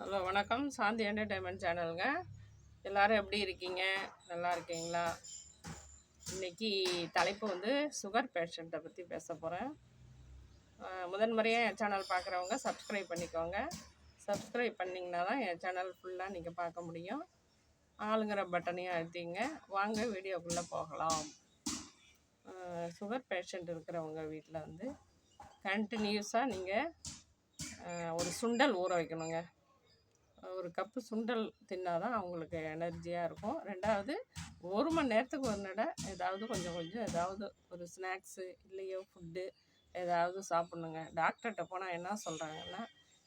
Hello வணக்கம். சாந்தி entertainment சேனலுங்க எல்லோரும் எப்படி இருக்கீங்க? நல்லா இருக்கீங்களா? இன்னைக்கு தலைப்பு வந்து சுகர் பேஷண்ட்டை பற்றி பேச போகிறேன் முதன்முறையாக என் சேனல் பார்க்குறவங்க சப்ஸ்கிரைப் பண்ணிக்கோங்க. சப்ஸ்கிரைப் பண்ணிங்கன்னா தான் என் சேனல் ஃபுல்லாக நீங்கள் பார்க்க முடியும். ஆளுங்கிற பட்டனையும் அழுத்திங்க. வாங்க வீடியோக்குள்ளே போகலாம். சுகர் பேஷண்ட் இருக்கிறவங்க வீட்டில் வந்து கண்டினியூஸாக நீங்கள் ஒரு சுண்டல் ஊற வைக்கணுங்க. ஒரு கப்பு சுண்டல் தின்னாதான் அவங்களுக்கு எனர்ஜியாக இருக்கும். ரெண்டாவது ஒரு மணி நேரத்துக்கு ஒரு நடை ஏதாவது கொஞ்சம் கொஞ்சம் ஏதாவது ஒரு ஸ்நாக்ஸு இல்லையோ ஃபுட்டு ஏதாவது சாப்பிட்ணுங்க. டாக்டர்கிட்ட போனால் என்ன சொல்கிறாங்கன்னா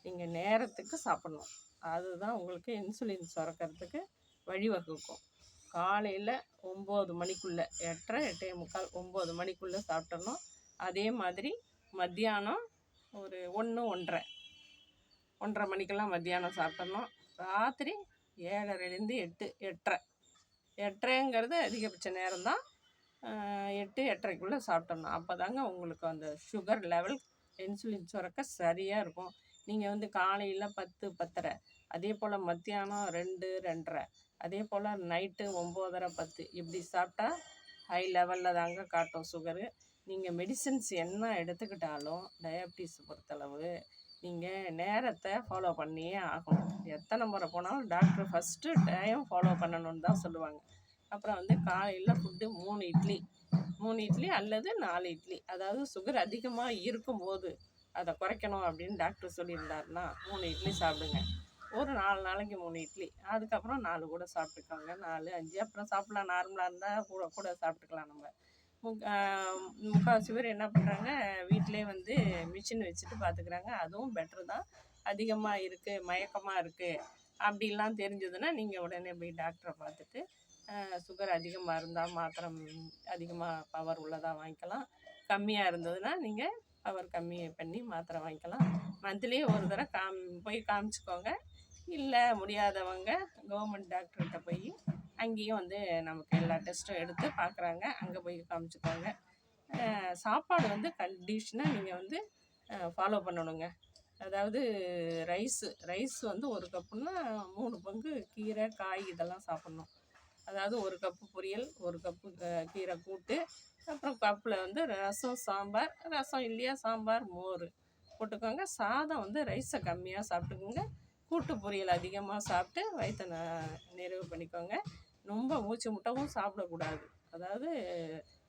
நீங்கள் நேரத்துக்கு சாப்பிட்ணும். அதுதான் உங்களுக்கு இன்சுலின் சுரக்கிறதுக்கு வழிவகுக்கும். காலையில் ஒம்பது மணிக்குள்ளே எட்டரை எட்டே முக்கால் ஒம்பது மணிக்குள்ளே சாப்பிட்டணும் அதே மாதிரி மத்தியானம் ஒரு ஒன்று ஒன்றரை. ஒன்றரை மணிக்கெல்லாம் மத்தியானம் சாப்பிட்டணும் ராத்திரி ஏழரைலேருந்து எட்டு எட்டரை. எட்டரைங்கிறது அதிகபட்ச நேரம் தான் எட்டு எட்டரைக்குள்ளே சாப்பிட்டோம்னா அப்போ தாங்க உங்களுக்கு அந்த சுகர் லெவல் இன்சுலின் சுரக்க சரியாக இருக்கும். நீங்கள் வந்து காலையில் பத்து பத்தரை. அதே போல் மத்தியானம் ரெண்டு ரெண்டரை. அதே போல் நைட்டு ஒம்போதரை பத்து. இப்படி சாப்பிட்டா ஹை லெவலில் தாங்க காட்டும் சுகரு நீங்கள் மெடிசன்ஸ் என்ன எடுத்துக்கிட்டாலும் டயபிட்டிஸ் பொறுத்தளவு நீங்கள் நேரத்தை ஃபாலோ பண்ணியே ஆகணும். எத்தனை முறை போனாலும் டாக்டர் ஃபஸ்ட்டு டைம் ஃபாலோ பண்ணணுன்னு தான் சொல்லுவாங்க. அப்புறம் வந்து காலையில் ஃபுட்டு மூணு இட்லி. மூணு இட்லி அல்லது நாலு இட்லி. அதாவது சுகர் அதிகமாக இருக்கும்போது அதை குறைக்கணும் அப்படின்னு டாக்டர் சொல்லியிருந்தாருன்னா மூணு இட்லி சாப்பிடுங்க. ஒரு நாலு நாளைக்கு மூணு இட்லி. அதுக்கப்புறம் நாலு கூட சாப்பிட்டுக்கோங்க. நாலு அஞ்சு. அப்புறம் சாப்பிட்லாம். நார்மலாக இருந்தால் கூட கூட சாப்பிட்டுக்கலாம் நம்ம. முக்கால்வாசி பேர் என்ன பண்ணுறாங்க வீட்டிலே வந்து மிஷின் வச்சுட்டு பார்த்துக்குறாங்க அதுவும் பெட்ரு தான். அதிகமாக இருக்குது மயக்கமாக இருக்குது அப்படிலாம் தெரிஞ்சதுன்னா நீங்கள் உடனே போய் டாக்டரை பார்த்துட்டு சுகர் அதிகமாக இருந்தால் மாத்திரை அதிகமாக பவர் உள்ளதாக வாங்கிக்கலாம். கம்மியாக இருந்ததுன்னா நீங்கள் பவர் கம்மி பண்ணி மாத்திரை வாங்கிக்கலாம். மந்த்லி ஒரு தடவை காம் போய் காமிச்சிக்கோங்க. இல்லை முடியாதவங்க கவர்மெண்ட் டாக்டர்கிட்ட போய் அங்கேயும் வந்து நமக்கு எல்லா டெஸ்ட்டும் எடுத்து பார்க்குறாங்க அங்கே போய் காமிச்சுக்கோங்க சாப்பாடு வந்து கண்டிஷனாக நீங்கள் வந்து ஃபாலோ பண்ணணுங்க. அதாவது ரைஸு ரைஸ் வந்து ஒரு கப்புன்னா மூணு பங்கு கீரை காய் இதெல்லாம் சாப்பிட்ணும். அதாவது ஒரு கப்பு பொரியல் ஒரு கப்பு கீரை கூட்டு அப்புறம் கப்பில் வந்து ரசம் சாம்பார். ரசம் இல்லையா சாம்பார் மோர் போட்டுக்கோங்க. சாதம் வந்து ரைஸை கம்மியாக சாப்பிட்டுக்கோங்க. கூட்டு பொரியல் அதிகமாக சாப்பிட்டு வயிற்றை நிறைவு பண்ணிக்கோங்க. ரொம்ப மூச்சு முட்டவும் சாப்பிடக்கூடாது. அதாவது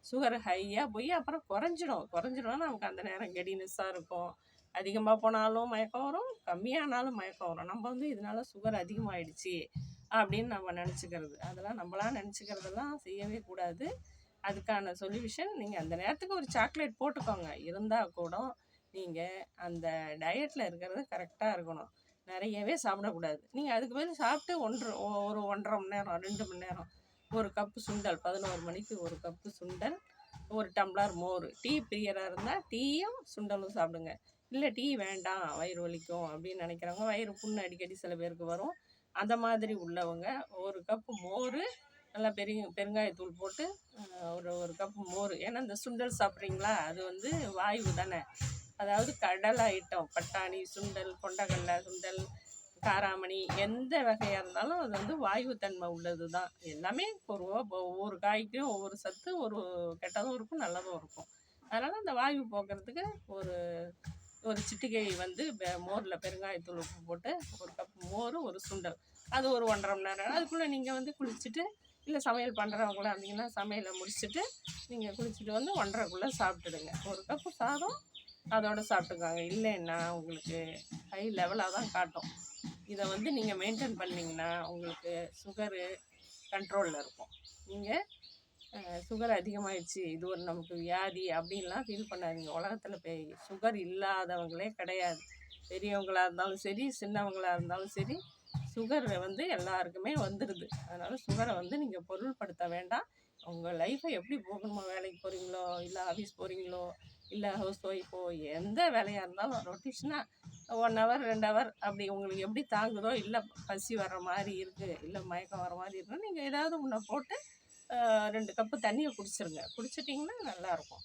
சுகர் ஹையாக போய் அப்புறம் குறைஞ்சிடும். குறைஞ்சிடும்னா நமக்கு அந்த நேரம் கெடினஸ்ஸாக இருக்கும். அதிகமாக போனாலும் மயக்கம் வரும் கம்மியானாலும் மயக்கம் வரும். நம்ம வந்து இதனால சுகர் அதிகமாகிடுச்சி அப்படின்னு நம்ம நினச்சிக்கிறது. அதெல்லாம் நம்மளாம் நினச்சிக்கிறதெல்லாம் செய்யவே கூடாது. அதுக்கான சொல்யூஷன் நீங்கள் அந்த நேரத்துக்கு ஒரு சாக்லேட் போட்டுக்கோங்க. இருந்தால் கூட நீங்கள் அந்த டயட்டில் இருக்கிறது கரெக்டாக இருக்கணும். நிறையவே சாப்பிடக்கூடாது. நீங்கள் அதுக்கு மேலே சாப்பிட்டு ஒன்று ஒரு ஒன்றரை மணி நேரம் ரெண்டு மணி நேரம் ஒரு கப்பு சுண்டல் பதினோரு மணிக்கு ஒரு கப்பு சுண்டல் ஒரு டம்ளர் மோர் டீ பிரியராக இருந்தால் டீயும் சுண்டலும் சாப்பிடுங்க. இல்லை டீ வேண்டாம் வயிறு வலிக்கும் அப்படின்னு நினைக்கிறவங்க வயிறு புண்ணு அடிக்கடி சில பேருக்கு வரும். அந்த மாதிரி உள்ளவங்க ஒரு கப்பு மோர் நல்லா பெரிய பெருங்காயத்தூள் போட்டு ஒரு ஒரு கப்பு மோர். ஏன்னா இந்த சுண்டல் சாப்பிட்றீங்களா அது வந்து வாயு தானே. அதாவது கடலை ஐட்டம் பட்டாணி சுண்டல் கொண்டக்கடலை சுண்டல் காராமணி எந்த வகையாக இருந்தாலும் அது வந்து வாயுத்தன்மை உள்ளது தான் எல்லாமே ஒரு ஒவ்வொரு காய்க்கும் ஒவ்வொரு சத்து ஒரு கெட்டதும் இருக்கும் நல்லதும் இருக்கும். அதனால் அந்த வாயு போக்குறதுக்கு ஒரு ஒரு சிட்டிகை வந்து மோரில் பெருங்காயத்தூள் உப்பு போட்டு ஒரு கப் மோர் ஒரு சுண்டல். அது ஒரு ஒன்றரை மணி நேரம் அதுக்குள்ளே நீங்கள் வந்து குளிச்சுட்டு இல்லை சமையல் பண்ணுறவங்களா இருந்தீங்கன்னா சமையலை முடிச்சுட்டு நீங்கள் குளிச்சுட்டு வந்து ஒன்றரைக்குள்ளே சாப்பிட்டுடுங்க. ஒரு கப்பு சாதம் அதோடு சாப்பிட்டுக்கோங்க. இல்லைன்னா உங்களுக்கு ஹை லெவலாக தான் காட்டும். இதை வந்து நீங்கள் மெயின்டைன் பண்ணிங்கன்னா உங்களுக்கு சுகரு கண்ட்ரோலில் இருக்கும். நீங்கள் சுகர் அதிகமாகிடுச்சு இது ஒரு நமக்கு வியாதி அப்படின்லாம் ஃபீல் பண்ணாதீங்க. உலகத்தில் போய் சுகர் இல்லாதவங்களே கிடையாது. பெரியவங்களாக இருந்தாலும் சரி சின்னவங்களாக இருந்தாலும் சரி சுகர் வந்து எல்லாருக்குமே வந்துடுது அதனால் சுகரை வந்து நீங்கள் பொருள்படுத்த வேண்டாம். உங்கள் லைஃப்பை எப்படி போகணுமோ? வேலைக்கு போகிறீங்களோ இல்லை ஆஃபீஸ் போகிறீங்களோ இல்லை ஹவுஸ் ஒய்ஃபோ எந்த வேலையாக இருந்தாலும் ரொட்டேஷனாக ஒன் ஹவர் ரெண்டு ஹவர் அப்படி உங்களுக்கு எப்படி தாங்குதோ இல்லை பசி வர்ற மாதிரி இருக்குது இல்லை மயக்கம் வர மாதிரி இருக்குன்னா நீங்கள் ஏதாவது ஒன்றை போட்டு ரெண்டு கப்பு தண்ணியை குடிச்சிருங்க. குடிச்சிட்டிங்கன்னா நல்லாயிருக்கும்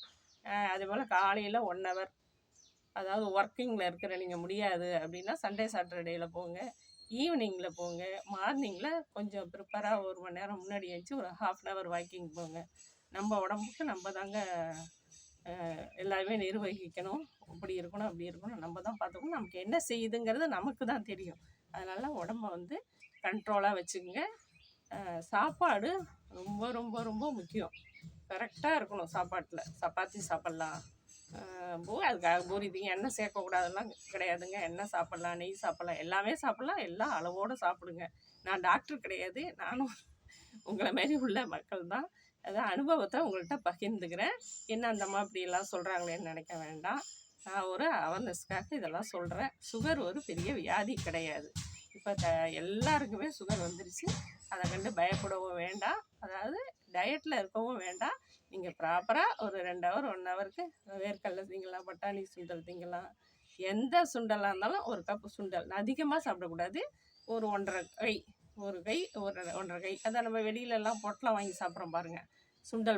அதே போல் காலையில் ஒன் ஹவர் அதாவது ஒர்க்கிங்கில் இருக்கிற நீங்கள் முடியாது அப்படின்னா சண்டே சாட்டர்டேயில் போங்க. ஈவினிங்கில் போங்க. மார்னிங்கில் கொஞ்சம் ப்ரிப்பராக ஒரு மணி நேரம் முன்னாடி வச்சு ஒரு ஹாஃப் அன் ஹவர் வாக்கிங் போங்க. நம்ம உடம்புக்கு நம்ம தாங்க அஹ், நிர்வகிக்கணும். இப்படி இருக்கணும் அப்படி இருக்கணும். நம்ம தான் பார்த்துக்கணும். நமக்கு என்ன செய்யுதுங்கிறது நமக்கு தான் தெரியும். அதனால் உடம்ப வந்து கண்ட்ரோலாக வச்சுக்கோங்க. சாப்பாடு ரொம்ப ரொம்ப ரொம்ப முக்கியம். கரெக்டாக இருக்கணும் சாப்பாட்டில். சப்பாத்தி சாப்பிட்லாம். பூ அதுக்காக பூரி தீங்க எண்ணெய் சேர்க்கக்கூடாதெல்லாம் கிடையாதுங்க. எண்ணெய் சாப்பிட்லாம் நெய் சாப்பிட்லாம். எல்லாமே சாப்பிட்லாம். எல்லாம் அளவோடு சாப்பிடுங்க. நான் டாக்டர் கிடையாது. நானும் உங்களை மாரி உள்ள மக்கள் தான். அதான் அனுபவத்தை உங்கள்கிட்ட பகிர்ந்துக்கிறேன். என்ன அந்தம்மா இப்படியெல்லாம் சொல்கிறாங்களேன்னு நினைக்க வேண்டாம். நான் ஒரு அவேர்னஸ்க்காக இதெல்லாம் சொல்கிறேன் சுகர் ஒரு பெரிய வியாதி கிடையாது. இப்போ த எல்லாருக்குமே சுகர் வந்துருச்சு. அதை கண்டு பயப்படவும் வேண்டாம். அதாவது டயட்டில் இருக்கவும் வேண்டாம். நீங்கள் ப்ராப்பராக ஒரு ரெண்டு ஹவர் ஒன் ஹவருக்கு வேர்க்கடலை திங்கலாம் பட்டாணி சுண்டல் திங்கலாம். எந்த சுண்டலாக இருந்தாலும் ஒரு கப்பு சுண்டல். அதிகமாக சாப்பிடக்கூடாது. ஒரு ஒன்றரை கை. ஒரு கை ஒரு ஒன்றரை கை. அதான் நம்ம வெளியில எல்லாம் வாங்கி சாப்பிட்றோம் பாருங்கள் சுண்டல்